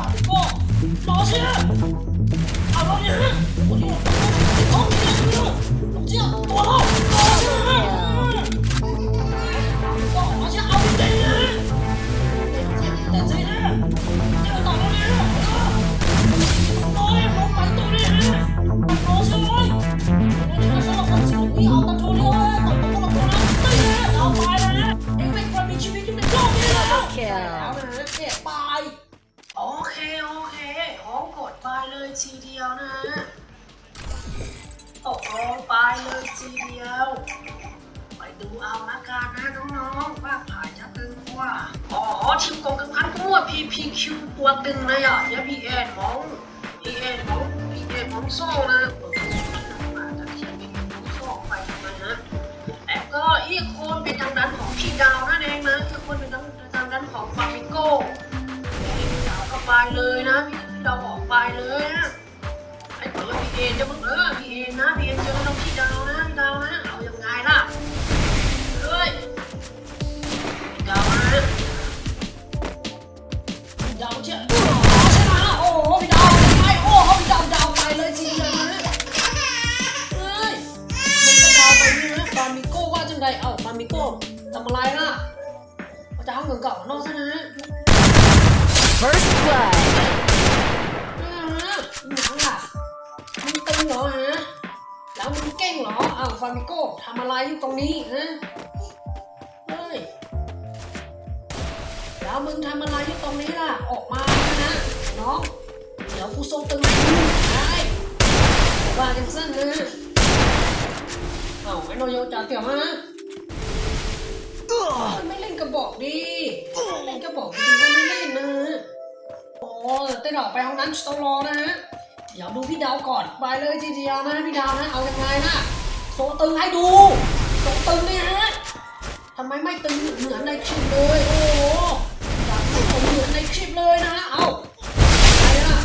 法的过，老师，老师，我就 แล้วก็อีกคนเป็นทางด้านของพี่ดาวนั่นเองนะอีกคนเป็นทางทางด้านของฟามิโก้พี่ดาวก็ไปเลยนะพี่ดาวออกไปเลยนะไอ้ตัวพี่เอ็นจะมึงเออพี่เอ็นนะพี่เอ็นเจอ เจ้าเหมือนเก่านอกซะนะ First blood. อ่าหนังล่ะมึงตึงเหรอฮะ แล้วมึงเก่งเหรออ้าวฟามิโก้ทำอะไรอยู่ตรงนี้ฮะเฮ้ย แล้วมึงทำอะไรอยู่ตรงนี้ล่ะ ออกมานะน้อง เดี๋ยวกูส่งตึงให้มึงได้ว่าจังสั้นนะเอ้าไอ้โนโยจ่าเตี่ยวฮะ ไม่เล่นกระบอกดิเล่นกระบอกจริก็ไม่เล่นนะโอ้เต้นออกไปห้องนั้นต้องรอนะฮะเดี๋ยวดูพี่ดาวก่อนไปเลยทีเดียวนะพี่ดาวนะเอายังไงนะโซตึงให้ดูโซตึงเนี่ยฮะทำไมไม่ตึงเหมือนในคลิปเลยโอ้โหอยากให้ผมเหมือนในคลิปเลยนะเอาไปนะ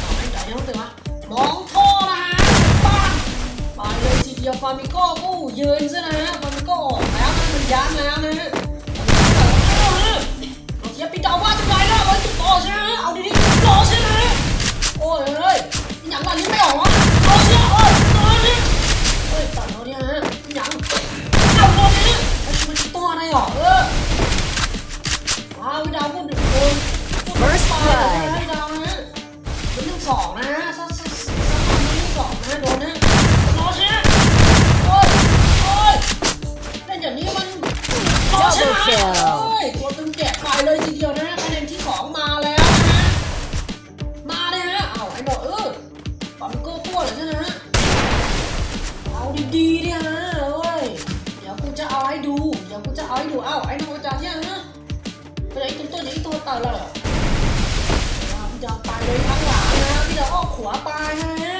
เอาไอ้จ่ายังตึงวะมองท่อนะฮะปังไปเลยทีเดียวฟามิโก้กู้ยืนซะนะฮะฟามิโก้ แล้วนะมันยันแล้วนะฮะเอาเทียบปีดาวว่าจะไรแล้วไว้จุดต่อใช่ไหมเอาดีๆต่อใช่ไหมโอ้ยเฮ้ยยังวันนี้ไม่ออกวะต่อใช่เอ้ยต่อใช่เฮ้ยตัดเราเนี่ยฮะยังเอาตัวนี้ไอ้มันตัวอะไรหรอเออว้าวพี่ดาวพูดถึงคน First blood พี่ดาวนะเป็นเรื่องสองนะฮะสักสักสักเรื่องสองนะโดน ตัวตัวไหนตัวเต่าเลยเหรอพี่ดาวไปเลยข้างหลังนะพี่ดาวอ้อขวาไปนะฮะ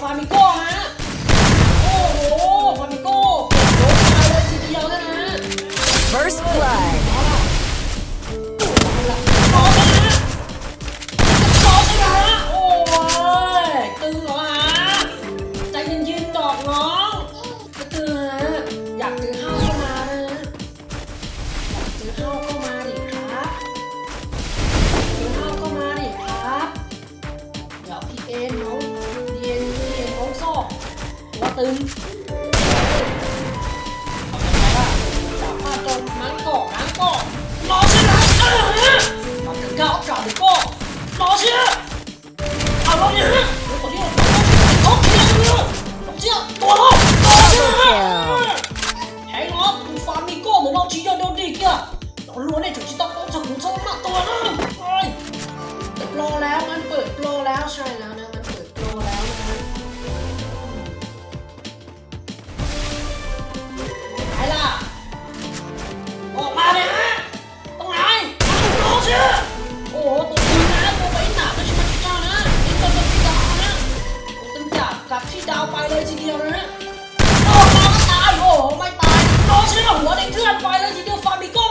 ฟามิโก้ฮะ โอ้โห ฟามิโก้เก็บรถไปเลยทีเดียวนะฮะ First blood. เอาล่ะเอาล่ะรอใช่ไหมฮะรอใช่ไหมฮะ โอ้ยตึงเหรอฮะ ใจเย็นๆดอกน้องกระตือฮะ อยากถือห้าวเข้ามานะฮะอยากถือห้าวเข้า ตึงสามารถโดนมังโกะมังโกะรอชินะมันถึงก้าวกลับหรือก็รอชินะเอาลงเนี่ยขอเที่ยวเขาเที่ยวเที่ยวเที่ยวตัวเรารอชินะแทงล็อกฟาร์มิโก้เหมือนเราชี้ยอดโดนดิเกียร์เราล้วนในจุดที่ต้องต้องจับหูช่องมากตัวนะรอแล้วมันเปิดโปรแล้วใช่แล้วนะับบที่ดาวไปเลยทีเดียวนะออกมาก็ตายโอ้ไม่ตายโดนเชื่อหัวเด็กเทือนไปเลยทีเดียวฟาบิโก้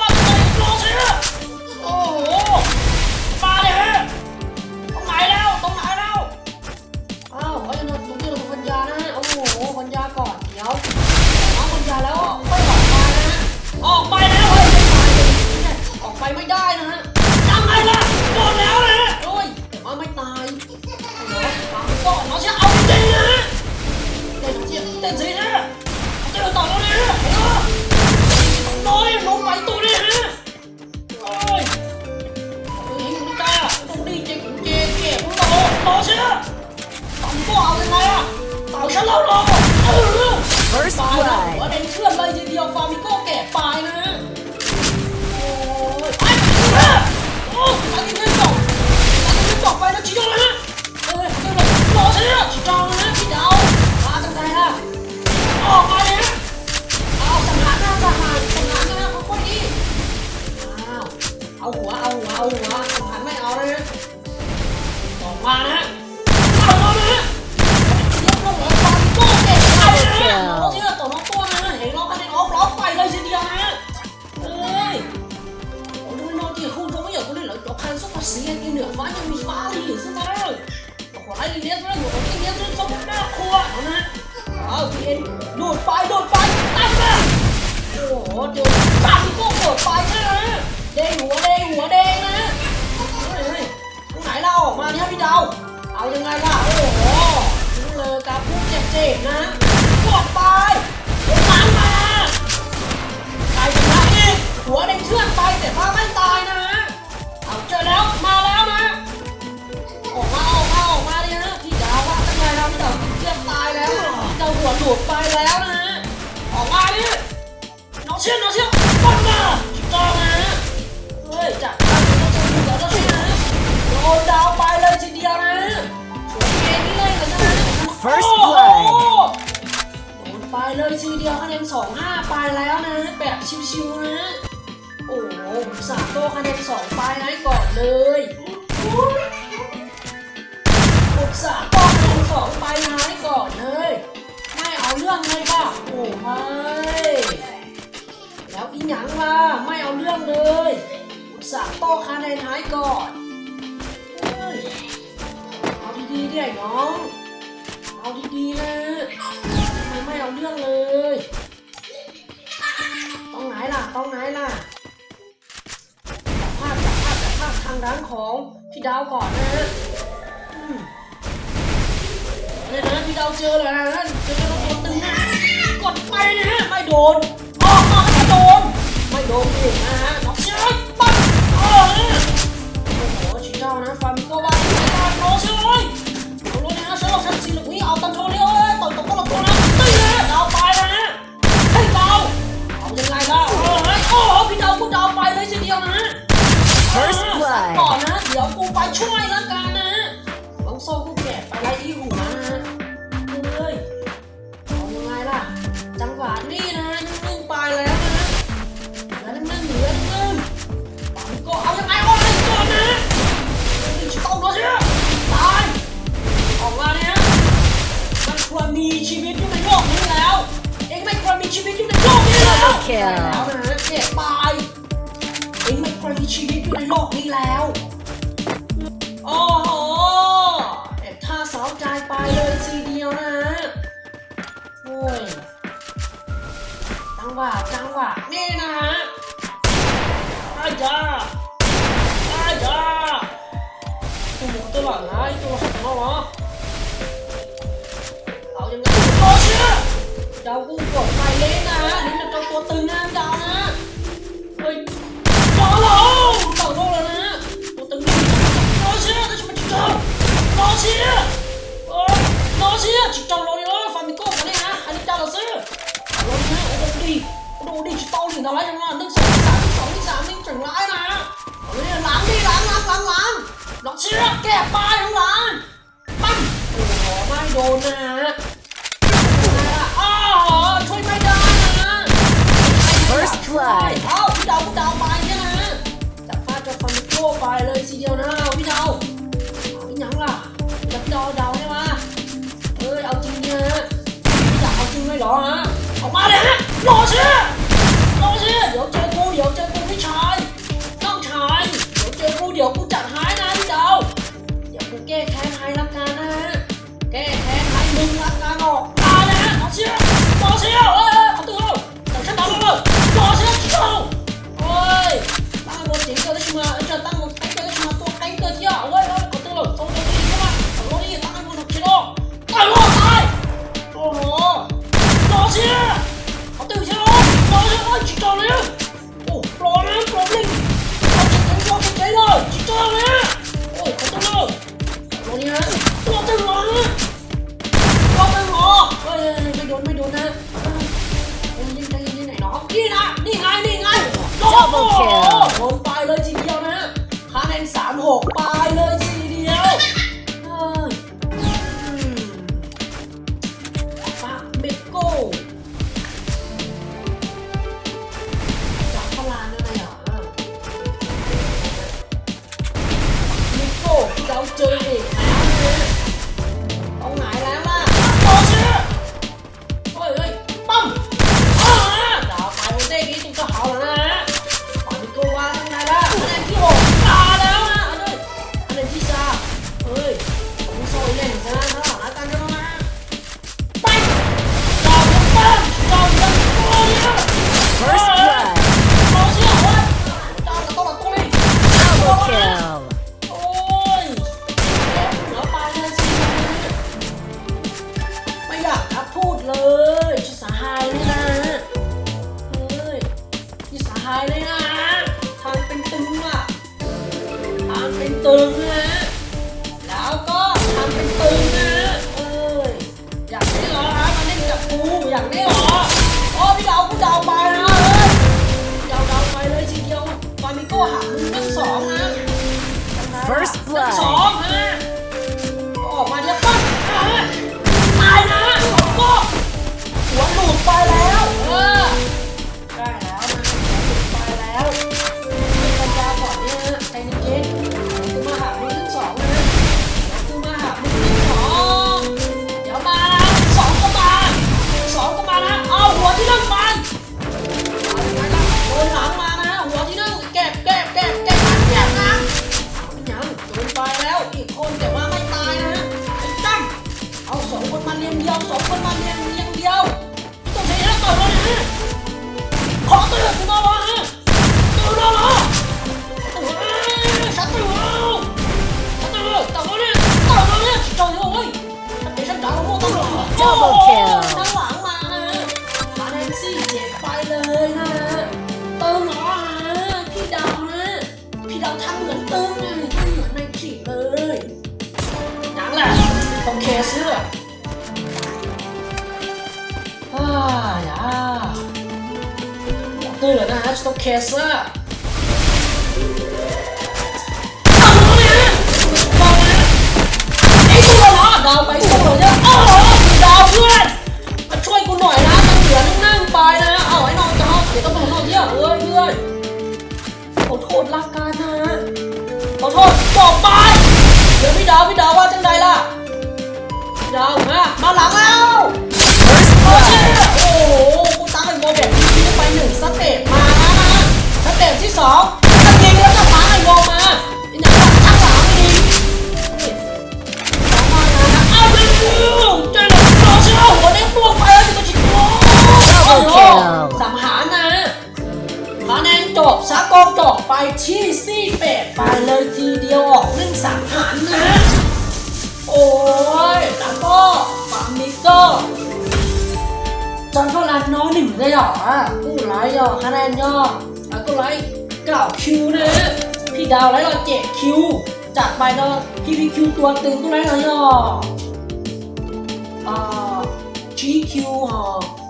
แล้วรอเออ First ปลายนะ blood. หัวเด่นเชื่อมเลยทีเดียวฟาร์มิโก้แกะปลายนะโอ้ยไอ้เออโอ้ยสาธิตเล่นจบสาธิตเล่นจบไปแล้วชี้ยงนะฮะเอ้ยเดี๋ยวรอเชื่อชี้จองนะพี่ดาวมาจังไงล่ะออกมาเลยนะเอาสังหารหน้าสังหารสังหารหน้าค่อยๆดีอ้าวเอาหัวเอาหัวเอาหัวหันไม่เอานะฮะออกมานะ เรียนที่เหนือฟ้ายังมีฟ้าลีซะแล้วขวาลีเลียนเรื่องของแลียนเรื่องต้องหน้าครัวเอานะเอาพี่เอ็นโดดไปโดดไปตั้งนะโอ้โหเดี๋ยตามงก้โดดไปนะเด้งหัว พี่ดาวหัวหลุดไปแล้วนะฮะออกมาดิน้องเชี่ยน้องเชี่ยปัดมาถูกต้องนะเฮ้ยจัดการน้องเชี่ยดูแล้วเจ้าเชี่ยนะโดนดาวไปเลยทีเดียวนะสวยเกมนี่เลยนะ First โอ้โห blood โดนไปเลยทีเดียวคะแนนสองห้าไปแล้วนะแบบชิวๆนะโอ้โหสามโตคะแนนสองไปให้ก่อนเลยอุตส่าห์โตคะแนนสองไปให้ก่อนเลยไม่เอาเรื่องเลยป่ะ โอ้ไม่ แล้วอีหยังล่ะไม่เอาเรื่องเลยอุตส่าห์โต้คะแนนท้ายก่อนเฮ้ยเอาดีๆดิไอ้น้อง เอาดีๆนะทำไมไม่เอาเรื่องเลย ต้องไหนล่ะ ต้องไหนล่ะภาพจับภาพจับภาพทางด้านของพี่ดาวก่อนนะอืมเนี่ยนะพี่ดาวเจอแล้วนะเจอแล้ว นะฮะไม่โดนออกมาไม่โดนไม่โดนอีกนะฮะ แล้วแล้วนะเจ็บตายเองไม่ควรมีชีวิตอยู่ในโลกนี้แล้ว โอ้โหเอ็ดท่าสาวใจไปเลยทีเดียวนะโอ้ยจังหวะจังหวะนี่นะฮะอาจาอาจาโอ้โหตัวหลังนะไอตัวหักมาเหรอเอายังไงโอ้เชี่ยดาวกูกดไปเล่นนะฮะนี่มัน เขาตึงหน้าดานะเฮ้ยบอลลงต่างโลกแล้วนะเขาตึงโนเชียได้ชมจิกจองโนเชียร์รโนเชียร์จิกจองโรยโอฟามิโก้คนนี้นะอันนี้ดาวเราซื้อโรยนะโอ้โหดีโดูดีจิตอลถึงทำไรยังไงหนึ่งสองสามสองสามนี่ถึงร้ายนะเฮ้ยล้างดิล้างล้างล้างล้างล็อกเชือกแก้ปลายของล้านปั้งโอ้ไม่โดนนะ ทั่วไปเลยทีเดียวนะพี่เดาพี่หยังล่ะจับพี่ดาวดาวได้มาเอ้ยเอาจริงเนี่ยฮะพี่ดากเอาจริงไหมเหรอฮะออกมาเลยฮะรอเชื่อรอเชื่อเดี๋ยวเจอกูเดี๋ยวเจอกู First ส blood. องฮะออกมาเดี๋ยวปั๊บฮะตายนะก็หัวหลุดไปแล้ว เคเสื้ออ่าอย่าตื่นนะฮะสตเคเซอร์เอาเลยนะเอาเลยนะไอ้ตัวเหรอดาวไปตัวเหรอเนี่ยโอ้โหดาวเพื่อนมาช่วยกูหน่อยนะมันเหลือนั่งๆไปนะเอาไอ้นองจะเอาเดี๋ยวต้องไปข้างนอกเที่ยเอ้ยเพื่อนขอโทษละกันนะขอโทษบอกไปเดี๋ยวพี่ดาวพี่ดาวามาหลังแล้วโอ้โหกูตั้งไอ้โมแบบนี้ไปหนึ่งสเต็ปมาแล้วนะสเต็ปที่สองสกิงแล้วก็พังไอโมมาอ้หนังตั้งหลังอีกนี่สองมาแล้วนะอ้าวดูเจอแล้วรอเชื่อหัวเด้งตัวไปแล้วจะมาชิงโอ้โหสังหารนะคะแนนจบสากลจบไปที่ซี่เป็ดไปเลยทีเดียวออกหนึ่งสังหารนะ โอ้ยแล้วก็ มิโก้จอนก็รันน้องหนึ่งเลยเหรอกู้ไลท์ย่อคะแนนย่อแล้วก็ไลท์เก้าคิวนะพี่ดาวไลท์เราเจ็ดคิวจากไปเนาะพี่พีคิวตัวตึงกู้ไลท์เราย่ออ่า GQ ฮะ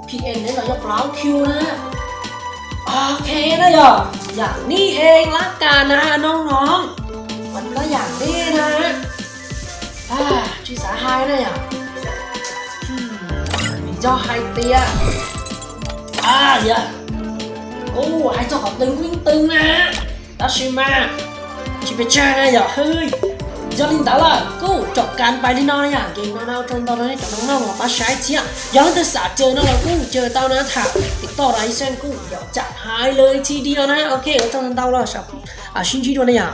PN เนี่ยเราย่อเก้าคิวนะอ่าโอเคนะเหรออย่างนี้เองละกันนะฮะน้องๆมันก็อย่างนี้นะฮะอ่าชื่สาหายนะย่อ มีเจ้าไฮเตียอ่าเดี๋ยวโอ้ไอ้เจ้าของตึงวิ่งตึงนะฮะแล้วชิมาชิไปเจอนะอย่าเฮ้ย giờ linh đã là cô chọc can bài đi nó ya game nó nào trong đó nó chọc nó nào mà bắt sai chia giờ nó xả chơi nó là cô chơi tao nó thả thì to lại xem cô giờ chặt hai lời chi đi nó ok ở trong tao là sao à xin chi đó này à